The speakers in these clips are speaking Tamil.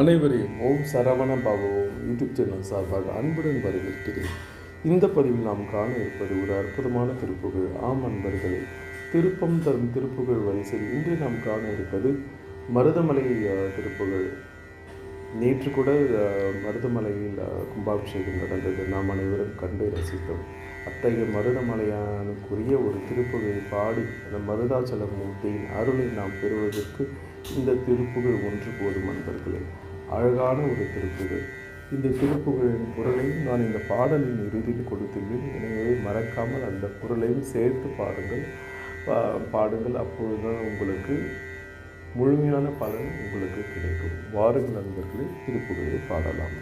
அனைவரையும் ஓம் சரவண பவம் யூடியூப் சேனல் சார்பாக அன்புடன் வரவேற்கிறேன். இந்த பதிவில் நாம் காண இருப்பது ஒரு அற்புதமான திருப்புகழ் ஆம் அன்பர்களே திருப்பம் தரும் திருப்புகழ் வரிசையில் இன்று நாம் காண இருப்பது மருதமலை திருப்புகள். திருப்புகழ் நேற்று கூட மருதமலையில் கும்பாபிஷேகம் நடந்தது. நாம் அனைவரும் கண்டு ரசித்தோம். அத்தகைய மருதமலையானுக்குரிய ஒரு திருப்புகளை பாடி அந்த மருதாச்சல மூர்த்தியின் அருளை நாம் பெறுவதற்கு இந்த திருப்புகழ் ஒன்று போதும் அன்பர்களே. அழகான ஒரு திருப்புகள் இந்த திருப்புகளின் குரலையும் நான் இந்த பாடலின் இறுதியில் கொடுத்துள்ளேன். எனவே மறக்காமல் அந்த குரலையும் சேர்த்து பாடுங்கள். பாடுங்கள். அப்பொழுதுதான் உங்களுக்கு முழுமையான பலன் உங்களுக்கு கிடைக்கும். வாருங்கள் நண்பர்களே திருப்புகளை பாடலாம்.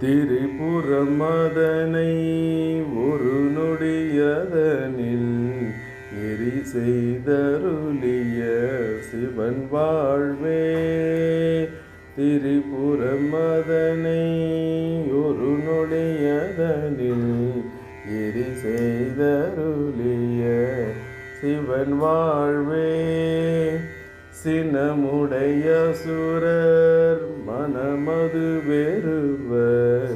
திரிபுரமதனை ஒரு நொடியதனில் எரி செய்த சிவன் வாழ்வே திரிபுரம் மதனை ஒரு நொடியதனில் எரி செய்தருளிய சிவன் வாழ்வே. சினமுடைய சுரர் மனமது வெறுவர்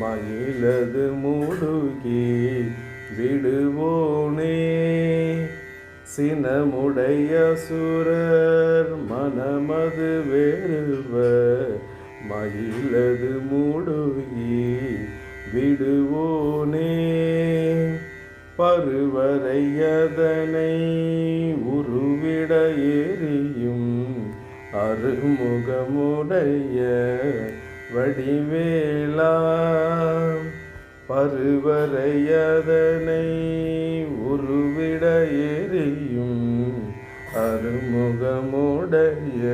மயிலது முடுகி விடுவோனே. சினமுடைய சுரர் மனமது வேறுவ மயிலது மூடுகி விடுவோனே. பருவரையதனை உருவிட எரியும் அருமுகமுடைய வடிவேலா. பருவரையதனை அருமுகமுடைய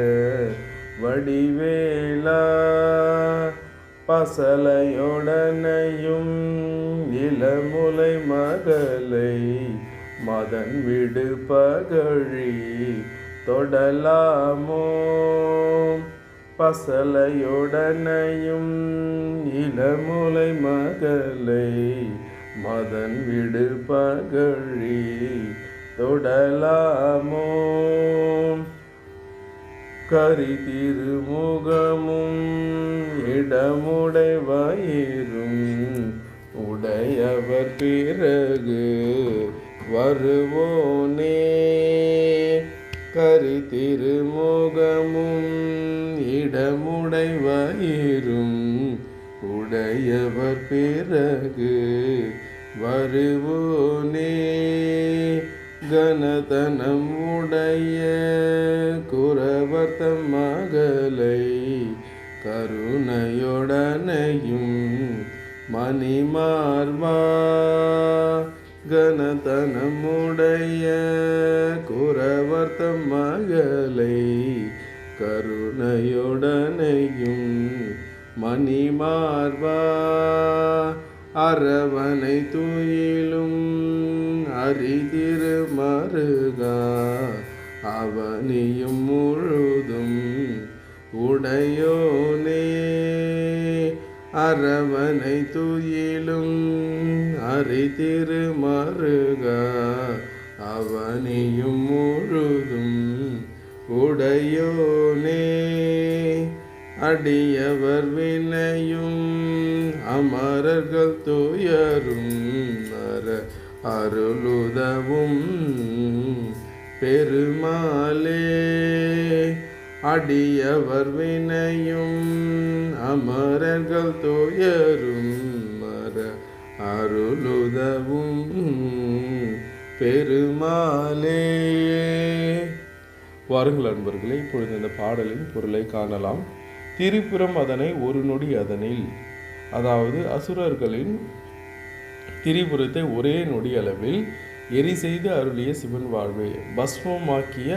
வடிவேலா பசலையுடனையும் இளமுலை மகளை மதன் விடு பகழி தொடலாமோ? பசலையுடனையும் இளமுலை மகளை மதன் விடு பகழி தொடலாமோ? கரி திருமுகமும் இடமுடை வயிறும் உடையவர் பிறகு வருவோனே. கரி திருமுகமும் இடமுடை வயிறும் உடையவர் பிறகு வருவோனே. கனதனமுடைய உடைய மகளை கருணையுடனையும் மணிமார்வா கனதனமுடைய குரவர்த்தம் மகளை கருணையுடனையும் மணிமார்வா அரவணை துயிலும் அரிதிரு மருகா அவனியும் முழுதும் உடையோனே. அரவனை துயிலும் அரிதிரு மருகா அவனியும் முழுதும் உடையோனே. அடியவர் வினையும் அமரர்கள் துயரும் அருளுதவும் பெருமாளே. அடியவர் வினையும் அமரர்கள் துயரும் மர அருளுதவும் பெருமாளே. வாருங்கள் அன்பர்களே இப்பொழுது இந்த பாடலின் பொருளை காணலாம். திரிபுரம் அதனை ஒரு நொடி அதனில் அதாவது அசுரர்களின் திரிபுரத்தை ஒரே நொடி அளவில் எரி செய்து அருளிய சிவன் வாழ்வே. பஸ்மமாக்கிய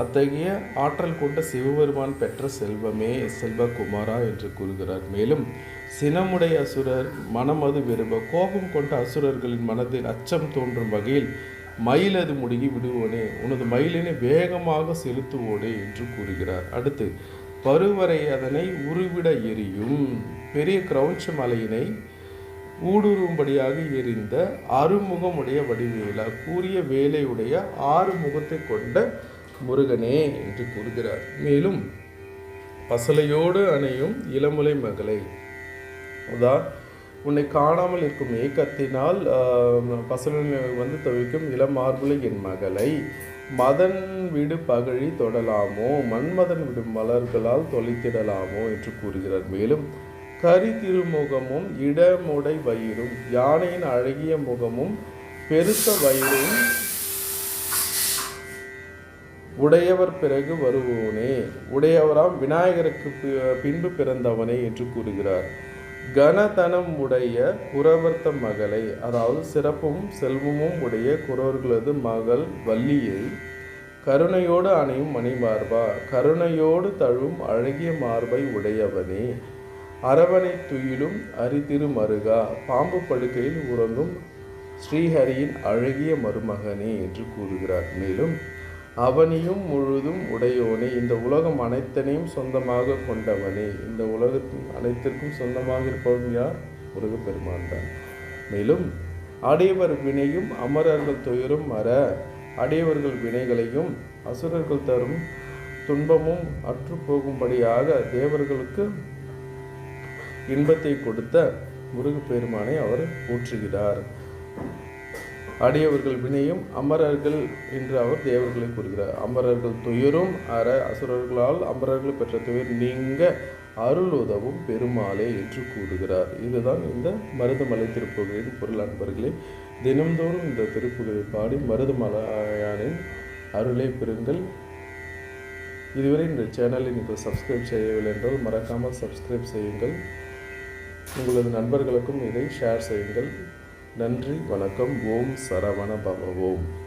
அத்தகைய ஆற்றல் கொண்ட சிவபெருமான் பெற்ற செல்வமே செல்வகுமாரா என்று கூறுகிறார். மேலும் சினமுடைய அசுரர் மனமது விரும்ப கோபம் கொண்ட அசுரர்களின் மனதில் அச்சம் தோன்றும் வகையில் மயில் அது முடுகி விடுவோனே உனது மயிலினை வேகமாக செலுத்துவோனே என்று கூறுகிறார். அடுத்து பருவரை அதனை உருவிட எரியும் பெரிய கிரௌஞ்ச மலையினை ஊடுருவும்படியாக எரிந்த அறுமுகமுடைய வடிவேலா கூறிய வேலையுடைய ஆறு முகத்தை கொண்ட முருகனே என்று கூறுகிறார். மேலும் பசலையோடு அணையும் இளமுலை மகளை அதான் உன்னை காணாமல் இருக்கும் ஏக்கத்தினால் பசலனை வந்து தவிக்கும் இளம் என் மகளை மதன் விடு பகழி தொடலாமோ மன்மதன் விடும் மலர்களால் தொலைத்திடலாமோ என்று கூறுகிறார். மேலும் கரி திருமுகமும் இடமுடை வயிறும் யானையின் அழகிய முகமும் பெருத்த வயிறும் உடையவர் பிறகு வருவோனே. உடையவராம் விநாயகருக்கு பி- பின்பு பிறந்தவனே என்று கூறுகிறார். கனதனம் உடைய குரவர்த்த மகளை அதாவது சிறப்பும் செல்வமும் உடைய குரவர்களது மகள் வள்ளியை கருணையோடு அணையும் மணிமார்பா கருணையோடு தழும் அழகிய மார்பை உடையவனே. அரவணை துயிலும் அரிதிரு மருகா பாம்பு படுக்கையில் உறங்கும் ஸ்ரீஹரியின் அழகிய மருமகனே என்று கூறுகிறார். மேலும் அவனியும் முழுதும் உடையோனே இந்த உலகம் அனைத்தனையும் சொந்தமாக கொண்டவனே இந்த உலகத்தின் அனைத்திற்கும் சொந்தமாக இருப்பவன் யார்? முருகப்பெருமான் தான். மேலும் அடையவர் வினையும் அமரர்கள் துயரும் அற அடையவர்கள் வினைகளையும் அசுரர்கள் தரும் துன்பமும் அற்று போகும்படியாக தேவர்களுக்கு இன்பத்தை கொடுத்த முருகப்பெருமானை அவர் ஊற்றுகிறார். அடியவர்கள் வினையும் அமரர்கள் என்று அவர் தேவர்களை கூறுகிறார். அமரர்கள் துயரும் அற அசுரர்களால் அமரர்கள் பெற்ற துயர் நீங்க அருள் உதவும் பெருமாளே என்று கூறுகிறார். இதுதான் இந்த மருதமலை திருப்புகளின் பொருள் அன்பர்களே. தினம்தோறும் இந்த திருப்புகளை பாடி மருதமலையானின் அருளை பெறுங்கள். இதுவரை இந்த சேனலை நீங்கள் சப்ஸ்கிரைப் செய்யவில்லை என்றால் மறக்காமல் சப்ஸ்கிரைப் செய்யுங்கள். உங்களது நண்பர்களுக்கும் இதை ஷேர் செய்யுங்கள். நன்றி வணக்கம். ஓம் சரவண பவ ஓம்